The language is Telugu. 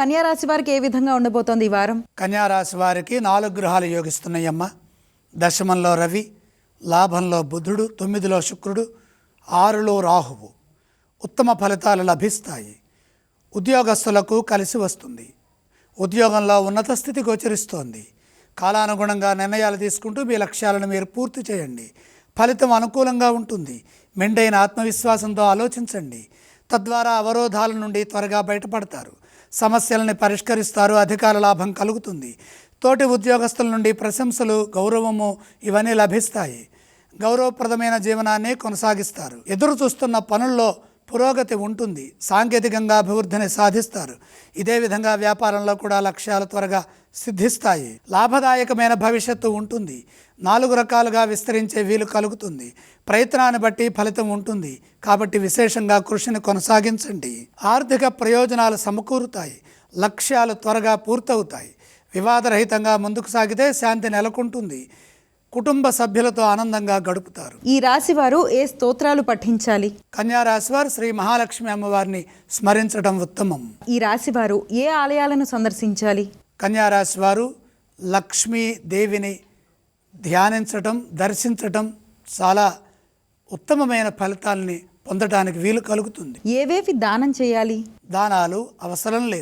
కన్యా రాశి వారికి ఏ విధంగా ఉండబోతోంది ఈ వారం? కన్యారాశి వారికి నాలుగు గ్రహాలు యోగిస్తున్నాయమ్మ. దశమంలో రవి లాభంలో బుధుడు తొమ్మిదిలో శుక్రుడు ఆరులో రాహువు. ఉత్తమ ఫలితాలు లభిస్తాయి. ఉద్యోగస్తులకు కలిసి వస్తుంది. ఉద్యోగంలో ఉన్నత స్థితి గోచరిస్తోంది. కాలానుగుణంగా నిర్ణయాలు తీసుకుంటూ మీ లక్ష్యాలను మీరు పూర్తి చేయండి. ఫలితం అనుకూలంగా ఉంటుంది. మెండైన ఆత్మవిశ్వాసంతో ఆలోచించండి. తద్వారా అవరోధాల నుండి త్వరగా బయటపడతారు. సమస్యలని పరిష్కరిస్తారు అధికార లాభం కలుగుతుంది. తోటి ఉద్యోగస్తుల నుండి ప్రశంసలు గౌరవము ఇవన్నీ లభిస్తాయి. గౌరవప్రదమైన జీవనాన్ని కొనసాగిస్తారు. ఎదురు చూస్తున్న పనుల్లో పురోగతి ఉంటుంది. సాంకేతికంగా అభివృద్ధిని సాధిస్తారు. ఇదే విధంగా వ్యాపారంలో కూడా లక్ష్యాలు త్వరగా సిద్ధిస్తాయి. లాభదాయకమైన భవిష్యత్తు ఉంటుంది. నాలుగు రకాలుగా విస్తరించే వీలు కలుగుతుంది. ప్రయత్నాన్ని బట్టి ఫలితం ఉంటుంది. కాబట్టి విశేషంగా కృషిని కొనసాగించండి. ఆర్థిక ప్రయోజనాలు సమకూరుతాయి. లక్ష్యాలు త్వరగా పూర్తవుతాయి. వివాదరహితంగా ముందుకు సాగితే శాంతి నెలకొంటుంది. కుటుంబ సభ్యులతో ఆనందంగా గడుపుతారు. ఈ రాశి వారు ఏ స్తోత్రాలు పఠించాలి? కన్యా రాశి వారు శ్రీ మహాలక్ష్మి అమ్మవారిని స్మరించడం ఉత్తమం. ఈ రాశి వారు ఏ ఆలయాలను సందర్శించాలి? కన్యా రాశి వారు లక్ష్మీ దేవిని ధ్యానించటం దర్శించటం చాలా ఉత్తమమైన ఫలితాల్ని పొందటానికి వీలు కలుగుతుంది. ఏవేవి దానం చేయాలి? దానాలు అవసరం లేదు.